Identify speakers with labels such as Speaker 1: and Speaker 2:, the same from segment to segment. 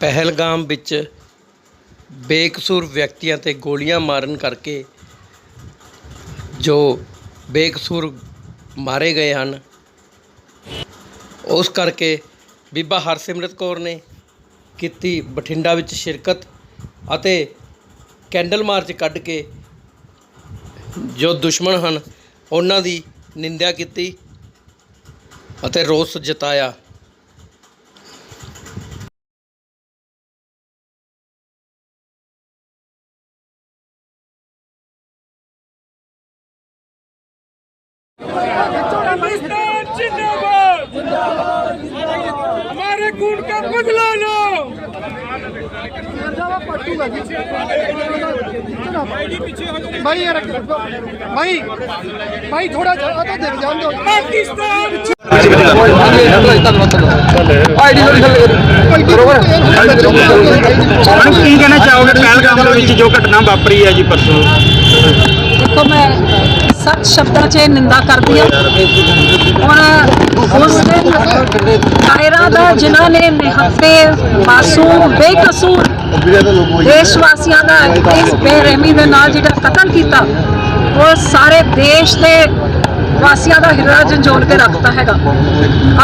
Speaker 1: ਪਹਿਲਗਾਮ ਵਿੱਚ ਬੇਕਸੂਰ ਵਿਅਕਤੀਆਂ 'ਤੇ ਗੋਲੀਆਂ ਮਾਰਨ ਕਰਕੇ ਜੋ ਬੇਕਸੂਰ ਮਾਰੇ ਗਏ ਹਨ, ਉਸ ਕਰਕੇ ਬੀਬਾ ਹਰਸਿਮਰਤ ਕੌਰ ਨੇ ਕੀਤੀ ਬਠਿੰਡਾ ਵਿੱਚ ਸ਼ਿਰਕਤ ਅਤੇ ਕੈਂਡਲ ਮਾਰਚ ਕੱਢ ਕੇ ਜੋ ਦੁਸ਼ਮਣ ਹਨ, ਉਹਨਾਂ ਦੀ ਨਿੰਦਿਆ ਕੀਤੀ ਅਤੇ ਰੋਸ ਜਤਾਇਆ।
Speaker 2: पाकिस्तान जिंदाबाद हमारे खून का बदला लो
Speaker 3: भाई यार भाई भाई थोड़ा जगह तो दे जान दो
Speaker 2: पाकिस्तान
Speaker 4: ਹੁਣ ਕੀ ਕਹਿਣਾ ਚਾਹੋਗੇ ਪਹਿਲਗਾਮ ਦੇ ਵਿੱਚ ਜੋ ਘਟਨਾ ਵਾਪਰੀ ਹੈ ਜੀ ਪਰਸੋਂ
Speaker 5: ਦੇਖੋ ਮੈਂ ਸੱਚ ਸ਼ਬਦਾਂ 'ਚ ਇਹ ਨਿੰਦਾ ਕਰਦੀ ਹਾਂ ਔਰ ਉਸ ਦਿਨ ਕਾਇਰਾ ਦਾ ਜਿਨ੍ਹਾਂ ਨੇ ਨਿਹੱਤੇ ਮਾਸੂਮ ਬੇਕਸੂਰ ਦੇਸ਼ ਵਾਸੀਆਂ ਦਾ ਇਸ ਬੇਰਹਿਮੀ ਦੇ ਨਾਲ ਜਿਹੜਾ ਕਤਲ ਕੀਤਾ, ਉਹ ਸਾਰੇ ਦੇਸ਼ ਦੇ ਵਾਸੀਆਂ ਦਾ ਹਿਰਦਾ ਝੰਜੋੜ ਕੇ ਰੱਖਦਾ ਹੈਗਾ।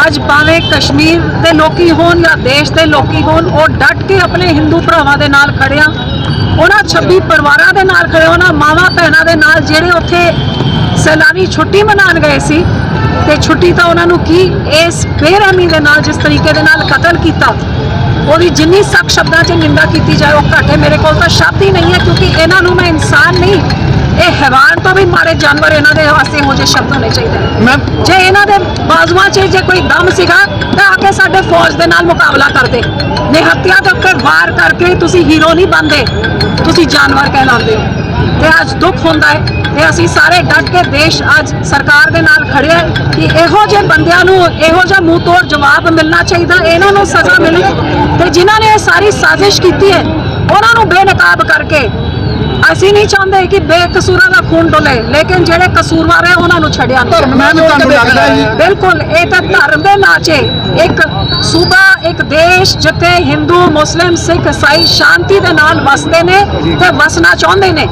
Speaker 5: ਅੱਜ ਭਾਵੇਂ ਕਸ਼ਮੀਰ ਦੇ ਲੋਕੀ ਹੋਣ ਜਾਂ ਦੇਸ਼ ਦੇ ਲੋਕੀ ਹੋਣ, ਉਹ ਡਟ ਕੇ ਆਪਣੇ ਹਿੰਦੂ ਭਰਾਵਾਂ ਦੇ ਨਾਲ ਖੜਿਆ ਉਹਨਾਂ 26 ਪਰਿਵਾਰਾਂ ਦੇ ਨਾਲ ਖੜੇ ਉਹਨਾਂ ਮਾਵਾਂ ਭੈਣਾਂ ਦੇ ਨਾਲ ਜਿਹੜੇ ਉੱਥੇ ਸੈਲਾਨੀ ਛੁੱਟੀ ਮਨਾਉਣ ਗਏ ਸੀ। ਤੇ ਛੁੱਟੀ ਤਾਂ ਉਹਨਾਂ ਨੂੰ ਕੀ ਇਸ ਬੇਰਹਿਮੀ ਦੇ ਨਾਲ ਜਿਸ ਤਰੀਕੇ ਦੇ ਨਾਲ ਕਤਲ ਕੀਤਾ ਉਹਦੀ ਜਿੰਨੀ ਸਖਤ ਸ਼ਬਦਾਂ 'ਚ ਨਿੰਦਾ ਕੀਤੀ ਜਾਏ ਉਹ ਘੱਟ ਹੈ ਮੇਰੇ ਕੋਲ ਤਾਂ ਸ਼ਬਦ ਹੀ ਨਹੀਂ ਹੈ ਕਿਉਂਕਿ ਇਹਨਾਂ ਨੂੰ ਮੈਂ ਇਨਸਾਨ ਨਹੀਂ। ਇਹ ਹੈਵਾਨ ਤੋਂ ਵੀ ਮਾਰੇ ਜਾਨਵਰ ਇਹਨਾਂ ਦੇ ਵਾਸਤੇ ਜਿਹੇ ਸ਼ਬਦ ਹੋਣੇ ਚਾਹੀਦੇ
Speaker 3: ਮੈਂ
Speaker 5: ਜੇ ਇਹਨਾਂ ਦੇ ਬਾਜ਼ੂਆਂ 'ਚ ਜੇ ਕੋਈ ਦਮ ਸੀਗਾ ਤਾਂ ਆ ਕੇ ਸਾਡੇ ਫੌਜ ਦੇ ਨਾਲ ਮੁਕਾਬਲਾ ਕਰਦੇ। ਨਿਹੱਤਿਆਂ ਦੇ ਉੱਤੇ ਵਾਰ ਕਰਕੇ ਤੁਸੀਂ ਹੀਰੋ ਨਹੀਂ ਬਣਦੇ। ਤੁਸੀਂ ਜਾਨਵਰ ਕਹਿਲਾਉਂਦੇ ਹੋ। ਤੇ ਅੱਜ ਦੁੱਖ ਹੁੰਦਾ ਹੈ ਤੇ ਅਸੀਂ ਸਾਰੇ ਡਟ ਕੇ ਦੇਸ਼ ਅੱਜ ਸਰਕਾਰ ਦੇ ਨਾਲ ਖੜਿਆ ਹੈ ਕਿ ਇਹੋ ਜਿਹੇ ਬੰਦਿਆਂ ਨੂੰ ਇਹੋ ਜਿਹਾ ਮੂੰਹ ਤੋੜ ਜਵਾਬ ਮਿਲਣਾ ਚਾਹੀਦਾ, ਇਹਨਾਂ ਨੂੰ ਸਜ਼ਾ ਮਿਲੇ ਤੇ ਜਿਨ੍ਹਾਂ ਨੇ ਇਹ ਸਾਰੀ ਸਾਜ਼ਿਸ਼ ਕੀਤੀ ਹੈ, ਉਹਨਾਂ ਨੂੰ ਬੇਨਕਾਬ ਕਰਕੇ ਅਸੀਂ ਨਹੀਂ ਚਾਹੁੰਦੇ ਕਿ ਬੇਕਸੂਰਾਂ ਦਾ ਖੂਨ ਡੋਲੇ ਲੇਕਿਨ ਜਿਹੜੇ ਕਸੂਰਵਾਰ ਹੈ ਉਹਨਾਂ ਨੂੰ ਛੱਡਿਆ। ਨਹੀਂ
Speaker 3: ਧਰਮ ਨਾਲ ਤੁਹਾਨੂੰ ਲੱਗਦਾ ਜੀ
Speaker 5: ਬਿਲਕੁਲ ਇਹ ਤਾਂ ਧਰਮ ਦੇ ਨਾਚੇ। ਇੱਕ ਸੂਬਾ ਇੱਕ ਦੇਸ਼ ਜਿੱਥੇ ਹਿੰਦੂ ਮੁਸਲਿਮ ਸਿੱਖ ਈਸਾਈ ਸ਼ਾਂਤੀ ਦੇ ਨਾਲ ਵਸਦੇ ਨੇ ਤੇ ਵਸਣਾ ਚਾਹੁੰਦੇ ਨੇ।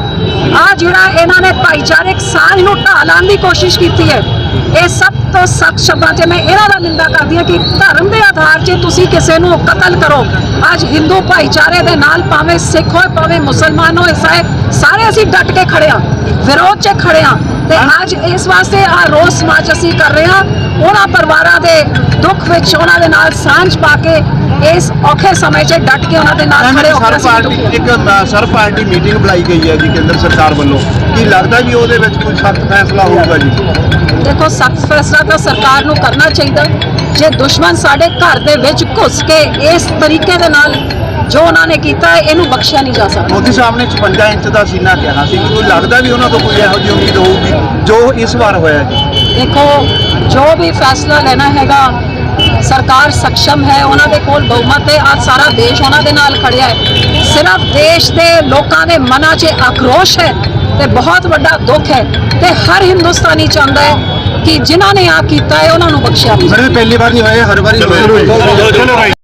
Speaker 5: ਆ ਜਿਹੜਾ ਇਹਨਾਂ ਨੇ ਭਾਈਚਾਰਕ ਸਾਂਝ ਨੂੰ ਢਾਹ ਲਾਉਣ ਦੀ ਕੋਸ਼ਿਸ਼ ਕੀਤੀ ਹੈ ਇਹ ਸਭ ਤੋਂ ਸਖਤ ਸ਼ਬਦਾਂ 'ਚ ਮੈਂ ਇਹਨਾਂ ਦਾ ਨਿੰਦਾ ਕਰਦੀ ਹਾਂ ਕਿ ਧਰਮ ਦੇ ਆਧਾਰ 'ਤੇ ਤੁਸੀਂ ਕਿਸੇ ਨੂੰ ਕਤਲ ਕਰੋ। ਅੱਜ ਹਿੰਦੂ ਭਾਈਚਾਰੇ ਦੇ ਨਾਲ ਭਾਵੇਂ ਸਿੱਖ ਹੋਏ ਭਾਵੇਂ ਮੁਸਲਮਾਨ ਹੋਏ ਸਾਰੇ ਅਸੀਂ ਡਟ ਕੇ ਖੜੇ ਹਾਂ ਵਿਰੋਧ 'ਚ ਖੜੇ ਹਾਂ ਤੇ ਅੱਜ ਇਸ ਵਾਸਤੇ ਆ ਰੋਸ ਮਾਰਚ ਅਸੀਂ ਕਰ ਰਹੇ ਹਾਂ। ਉਹਨਾਂ ਪਰਿਵਾਰਾਂ ਦੇ ਦੁੱਖ ਵਿੱਚ ਉਹਨਾਂ ਦੇ ਨਾਲ ਸਾਂਝ ਪਾ ਕੇ ਇਸ ਔਖੇ ਸਮੇਂ 'ਚ ਡਟ ਕੇ ਉਹਨਾਂ ਦੇ ਨਾਲ ਖੜੇ ਹੋ ਕੇ
Speaker 6: ਸਰ ਪਾਰਟੀ ਇੱਕ ਸਰ ਪਾਰਟੀ ਮੀਟਿੰਗ ਬੁਲਾਈ ਗਈ ਹੈ ਜੀ ਕੇਂਦਰ ਸਰਕਾਰ ਵੱਲੋਂ। ਕੀ ਲੱਗਦਾ ਵੀ ਉਹਦੇ ਵਿੱਚ ਕੋਈ ਸਖਤ ਫੈਸਲਾ ਹੋਊਗਾ ਜੀ?
Speaker 5: ਦੇਖੋ ਸਖਤ ਫੈਸਲਾ ਤਾਂ ਸਰਕਾਰ ਨੂੰ ਕਰਨਾ ਚਾਹੀਦਾ। ਜੇ ਦੁਸ਼ਮਣ ਸਾਡੇ ਘਰ ਦੇ ਵਿੱਚ ਘੁਸ ਕੇ ਇਸ ਤਰੀਕੇ ਦੇ ਨਾਲ ਜੋ ਉਹਨਾਂ ਨੇ ਕੀਤਾ ਇਹਨੂੰ ਬਖਸ਼ਿਆ ਨਹੀਂ ਜਾ ਸਕਦਾ।
Speaker 6: ਮੋਦੀ ਸਾਹਿਬ ਨੇ 56 ਇੰਚ ਦਾ ਸੀਨਾ ਕਿਹਾ ਸੀ। ਕੋਈ ਲੱਗਦਾ ਵੀ ਉਹਨਾਂ ਤੋਂ ਕੋਈ ਇਹੋ ਜਿਹੀ ਉਮੀਦ ਹੋਊਗੀ ਜੋ ਇਸ ਵਾਰ ਹੋਇਆ ਜੀ?
Speaker 5: ਦੇਖੋ ਜੋ ਵੀ ਫੈਸਲਾ ਲੈਣਾ ਹੈਗਾ ਸਰਕਾਰ ਸક્ષਮ ਹੈ ਉਹਨਾਂ ਦੇ ਕੋਲ ਬਹੁਮਤ ਹੈ। ਅੱਜ ਸਾਰਾ ਦੇਸ਼ ਉਹਨਾਂ ਦੇ ਨਾਲ ਖੜਿਆ ਹੈ। ਸਿਰਫ ਦੇਸ਼ ਦੇ ਲੋਕਾਂ ਦੇ ਮਨਾਂ 'ਚ ਆਕਰੋਸ਼ ਹੈ ਤੇ ਬਹੁਤ ਵੱਡਾ ਦੁੱਖ ਹੈ। ਤੇ ਹਰ ਹਿੰਦੁਸਤਾਨੀ ਚਾਹੁੰਦਾ ਹੈ ਕਿ ਜਿਨ੍ਹਾਂ ਨੇ ਆ ਕੀਤਾ ਹੈ ਉਹਨਾਂ ਨੂੰ ਬਖਸ਼ਿਆ। ਨਹੀਂ ਜਾਵੇ।
Speaker 6: ਪਹਿਲੀ ਵਾਰ ਨਹੀਂ ਹੋਇਆ ਹਰ ਵਾਰੀ ਹੋਇਆ